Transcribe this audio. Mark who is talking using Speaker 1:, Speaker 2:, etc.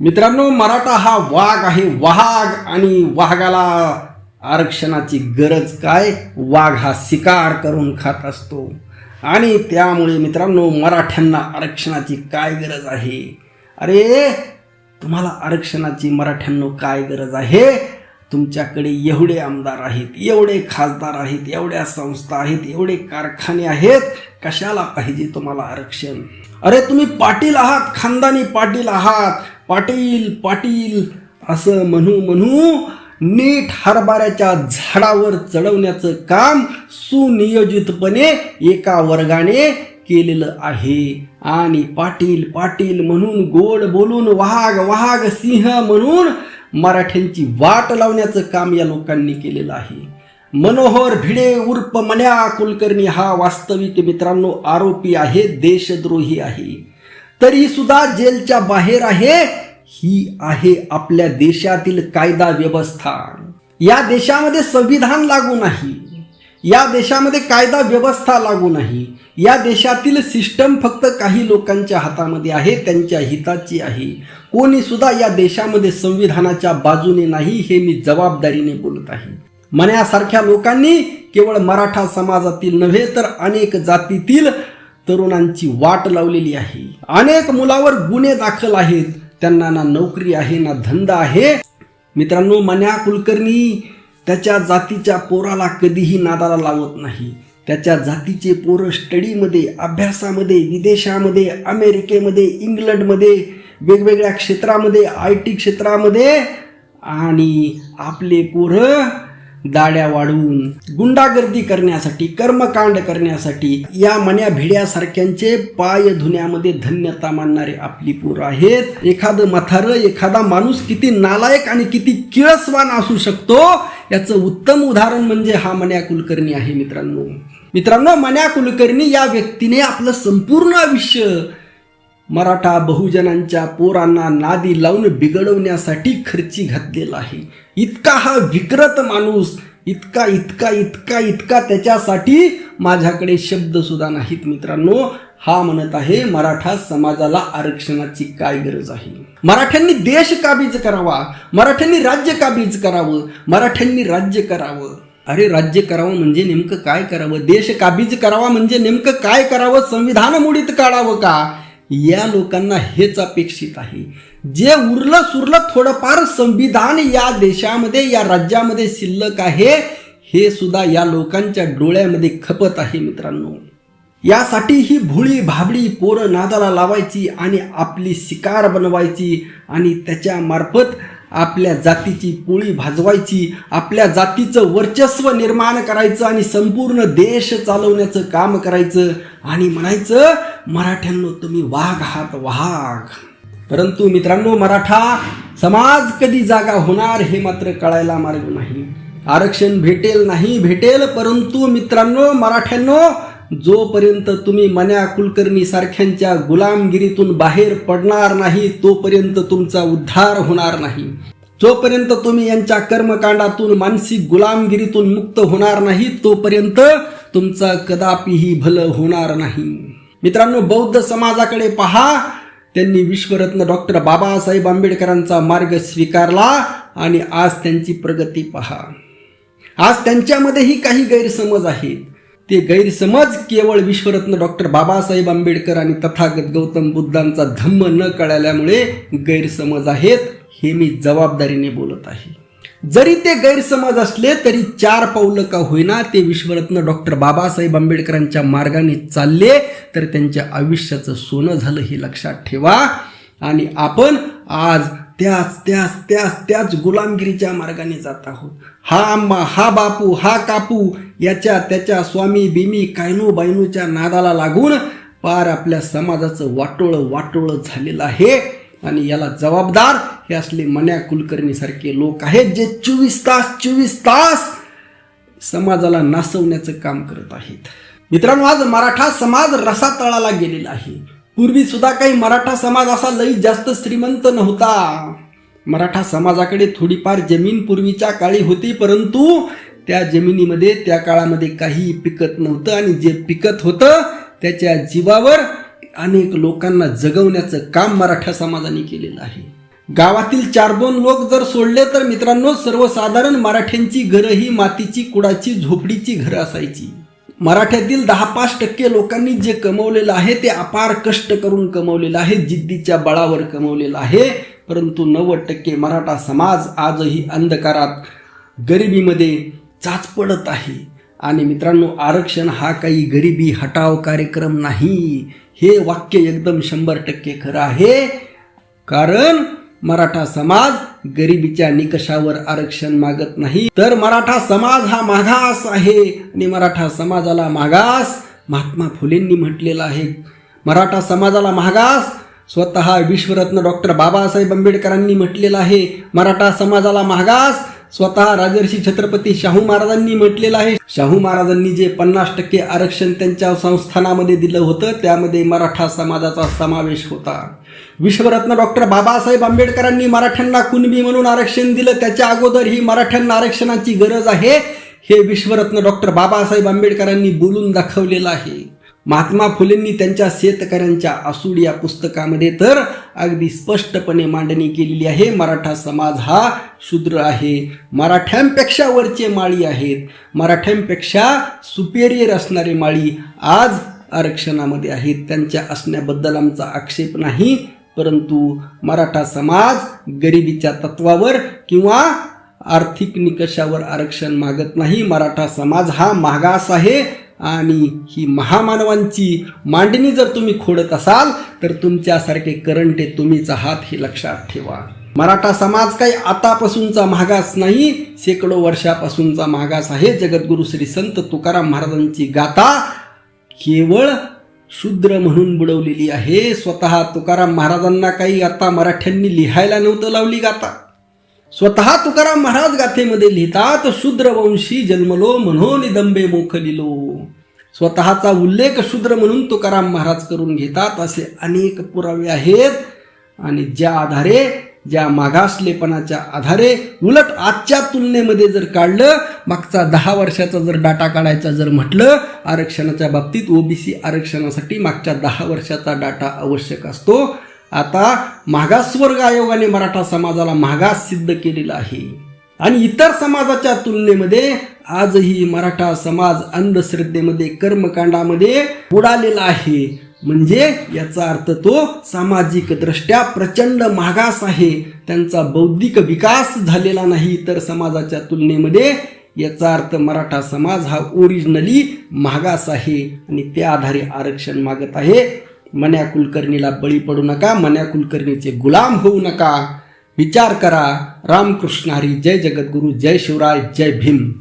Speaker 1: मित्रांनो मराठा हा वाघ आहे. वाघ आणि वाघाला आरक्षणाची गरज काय? वाघ हा शिकार करून खात असतो. आणि त्यामुळे मित्रांनो मराठ्यांना आरक्षणाची काय गरज आहे? अरे तुम्हाला आरक्षणाची मराठ्यांनो काय गरज आहे? तुमच्याकडे एवढे आमदार आहेत एवढे खासदार आहेत एवढ्या संस्था आहेत एवढे कारखाने आहेत. कशाला पाहिजे तुम्हाला आरक्षण? अरे तुम्ही पाटील आहात खानदानी पाटील आहात. पाटील पाटील असं म्हणू म्हणू नीट हरभऱ्याच्या झाडावर चढवण्याचं काम सुनियोजितपणे एका वर्गाने केलेलं आहे. आणि पाटील पाटील म्हणून गोड बोलून वाघ वाघ सिंह म्हणून मराठ्यांची वाट लावण्याचं काम या लोकांनी केलेलं आहे. मनोहर भिडे उर्फ मन्या कुलकर्णी हा वास्तविक मित्रांनो आरोपी आहे देशद्रोही आहे. तरी सुद्धा जेलच्या बाहेर आहे. ही आहे आपल्या देशातील कायदा व्यवस्था. या देशामध्ये संविधान लागू नाही. या देशामध्ये कायदा व्यवस्था लागू नाही. या देशातील सिस्टम फक्त काही लोकांच्या हातामध्ये आहे त्यांच्या हिताची आहे. कोणी सुद्धा या देशामध्ये संविधानाच्या बाजूने नाही हे मी जबाबदारीने बोलत आहे. मनासारख्या लोकांनी केवळ मराठा समाजातील नव्हे तर अनेक जातीतील तरुणांची वाट लावलेली आहे. अनेक मुलावर गुन्हे दाखल आहेत. त्यांना ना नोकरी आहे ना धंदा आहे. मित्रांनो मन्या कुलकर्णी त्याच्या जातीच्या पोराला कधीही नादाला लावत नाही. त्याच्या जातीचे पोरं स्टडीमध्ये अभ्यासामध्ये विदेशामध्ये अमेरिकेमध्ये इंग्लंडमध्ये वेगवेगळ्या क्षेत्रामध्ये आय टी क्षेत्रामध्ये आणि आपले पोरं दाड्या वाढवून गुंडागर्दी करण्यासाठी कर्मकांड करण्यासाठी या मन्या भिड्यासारख्यांचे पाय धुण्यामध्ये धन्यता मानणारे आपली पोरं आहेत. एखादं मथार एखादा माणूस किती नालायक आणि किती किळसवान असू शकतो याचं उत्तम उदाहरण म्हणजे हा मन्या कुलकर्णी आहे मित्रांनो. मित्रांनो मन्या कुलकर्णी या व्यक्तीने आपलं संपूर्ण आयुष्य मराठा बहुजनांच्या पोरांना नादी लावून बिघडवण्यासाठी खर्ची घातलेला आहे. इतका हा विकृत माणूस इतका इतका इतका इतका त्याच्यासाठी माझ्याकडे शब्द सुद्धा नाहीत मित्रांनो. हा म्हणत आहे मराठा समाजाला आरक्षणाची काय गरज आहे? मराठ्यांनी देश काबीज करावा? मराठ्यांनी राज्य काबीज करावं? मराठ्यांनी राज्य करावं? अरे राज्य करावं म्हणजे नेमकं काय करावं? देश काबीज करावा म्हणजे नेमकं काय करावं? संविधान मुडीत काढावं का? या लोकांना हेच अपेक्षित आहे. जे उरलं सुरलं थोडंफार संविधान या देशामध्ये या राज्यामध्ये शिल्लक आहे हे सुद्धा या लोकांच्या डोळ्यामध्ये खपत आहे मित्रांनो. यासाठी ही भुळी भाबडी पोरं नादाला लावायची आणि आपली शिकार बनवायची आणि त्याच्यामार्फत आपल्या जातीची पोळी भाजवायची आपल्या जातीचं वर्चस्व निर्माण करायचं आणि संपूर्ण देश चालवण्याचं काम करायचं आणि म्हणायचं मराठ्यांनो तुम्ही वाघ आहात वाघ. परंतु मित्रांनो मराठा समाज कधी जागा होणार हे मात्र कळायला मार्ग नाही. आरक्षण भेटेल नाही भेटेल परंतु मित्रांनो मराठ्यांनो जोपर्यंत तुम्ही मन्या कुलकर्णी सारख्यांच्या गुलामगिरीतून बाहेर पडणार नाही तोपर्यंत तुमचा उद्धार होणार नाही. जोपर्यंत तुम्ही यांच्या कर्मकांडातून मानसिक गुलामगिरीतून मुक्त होणार नाही तोपर्यंत तुमचा कदापिही भलं होणार नाही. मित्रांनो बौद्ध समाजाकडे पहा. त्यांनी विश्वरत्न डॉक्टर बाबासाहेब आंबेडकरांचा मार्ग स्वीकारला आणि आज त्यांची प्रगती पहा. आज त्यांच्यामध्येही काही गैरसमज आहेत. ते गैरसमज केवळ विश्वरत्न डॉक्टर बाबासाहेब आंबेडकर आणि तथागत गौतम बुद्धांचा धम्म न कळाल्यामुळे गैरसमज आहेत हे मी जबाबदारीने बोलत आहे. जरी ते गैरसमज असले तरी चार पावलं का होईना ते विश्वरत्न डॉक्टर बाबासाहेब आंबेडकरांच्या मार्गाने चालले तर त्यांच्या आयुष्याचं सोनं झालं हे लक्षात ठेवा. आणि आपण आज त्याच त्याच त्याच त्याच गुलामगिरीच्या मार्गाने जात आहोत. हा आम्मा हा बापू हा कापू याच्या त्याच्या स्वामी बिमी कायनू बायनूच्या नादाला लागून पार आपल्या समाजाचं वाटोळं वाटोळं झालेलं आहे. आणि याला जबाबदार हे असले मन्या कुलकर्णीसारखे लोक आहेत जे चोवीस तास चोवीस तास समाजाला नासवण्याचं काम करत आहेत. मित्रांनो आज मराठा समाज रसातळाला गेलेला आहे. पूर्वी सुद्धा काही मराठा समाज असा लई जास्त श्रीमंत नव्हता. मराठा समाजाकडे थोडीफार जमीन पूर्वीच्या काळी होती परंतु त्या जमिनीमध्ये त्या काळामध्ये काही पिकत नव्हतं आणि जे पिकत होतं त्याच्या जीवावर अनेक लोकांना जगवण्याचं काम मराठा समाजाने केलेलं आहे. गावातील चार दोन लोक जर सोडले तर मित्रांनो सर्वसाधारण मराठ्यांची घरं ही मातीची कुडाची झोपडीची घरं असायची. मराठ्यातील दहा पाच टक्के लोकांनी जे कमवलेलं आहे ते अपार कष्ट करून कमवलेलं आहे जिद्दीच्या बळावर कमवलेलं आहे. परंतु नव्वद टक्के मराठा समाज आजही अंधकारात गरिबीमध्ये चाच पडत आहे. आणि मित्रांनो आरक्षण हा काही गरिबी हटाव कार्यक्रम नाही. हे वाक्य एकदम शंभर टक्के खरं आहे. कारण मराठा समाज गरिबीच्या निकषावर आरक्षण मागत नाही. तर मराठा समाज हा मागास आहे. आणि मराठा समाजाला मागास महात्मा फुलेंनी म्हटलेलं आहे. मराठा समाजाला मागास स्वतः विश्वरत्न डॉक्टर बाबासाहेब आंबेडकरांनी म्हटलेलं आहे. मराठा समाजाला मागास स्वतः राजर्षी छत्रपती शाहू महाराजांनी म्हटलेलं आहे. शाहू महाराजांनी जे पन्नास टक्के आरक्षण त्यांच्या संस्थानामध्ये दिलं होतं त्यामध्ये मराठा समाजाचा समावेश होता. विश्वरत्न डॉक्टर बाबासाहेब आंबेडकरांनी मराठ्यांना कुणबी म्हणून आरक्षण दिलं त्याच्या अगोदर ही मराठ्यांना आरक्षणाची गरज आहे हे विश्वरत्न डॉक्टर बाबासाहेब आंबेडकरांनी बोलून दाखवलेलं आहे. महात्मा फुलेंनी त्यांच्या शेतकऱ्यांच्या आसूड या पुस्तकामध्ये तर अगदी स्पष्टपणे मांडणी केलेली आहे मराठा समाज हा शूद्र आहे. मराठ्यांपेक्षा वरचे माळी आहेत. मराठ्यांपेक्षा सुपेरियर असणारे माळी आज आरक्षणामध्ये आहेत. त्यांच्या असण्याबद्दल आमचा आक्षेप नाही परंतु मराठा समाज गरिबीच्या तत्वावर किंवा आर्थिक निकषावर आरक्षण मागत नाही. मराठा समाज हा मागास आहे. आणि ही महामानवांची मांडणी जर तुम्ही खोडत असाल तर तुमच्यासारखे करंटे तुम्हीच आहात हे लक्षात ठेवा. मराठा समाज काही आतापासूनचा मागास नाही शेकडो वर्षापासूनचा मागास आहे. जगद्गुरु श्री संत तुकाराम महाराजांची गाथा केवळ शूद्र म्हणून बुडवलेली आहे. स्वतः तुकाराम महाराजांना काही आता मराठ्यांनी लिहायला नव्हतं लावली गाथा. स्वतः तुकाराम महाराज गाथेमध्ये लिहितात शूद्र वंशी जन्मलो म्हणून दंबे मोखलिलो. स्वतःचा उल्लेख शूद्र म्हणून तुकाराम महाराज करून घेतात असे अनेक पुरावे आहेत. आणि ज्या आधारे ज्या मागासलेपणाच्या आधारे उलट आजच्या तुलनेमध्ये जर काढलं मागचा दहा वर्षाचा जर डाटा काढायचा जर म्हटलं आरक्षणाच्या बाबतीत ओबीसी आरक्षणासाठी मागच्या दहा वर्षाचा डाटा आवश्यक असतो. आता मागासवर्ग आयोगाने मराठा समाजाला मागास सिद्ध केलेला आहे. आणि इतर समाजाच्या तुलनेमध्ये आजही मराठा समाज अंधश्रद्धेमध्ये कर्मकांडामध्ये बुडालेला आहे. म्हणजे याचा अर्थ तो सामाजिक दृष्ट्या प्रचंड मागास आहे. त्यांचा बौद्धिक विकास झालेला नाही इतर समाजाच्या तुलनेमध्ये याचा अर्थ मराठा समाज हा ओरिजिनली मागास आहे. आणि त्या आधारे आरक्षण मागत आहे. मन्या कुलकर्णीला बळी पडू नका मन्या कुलकर्णीचे गुलाम होऊ नका. विचार करा रामकृष्ण हरी जय जगद्गुरु जय शिवराय जय भीम.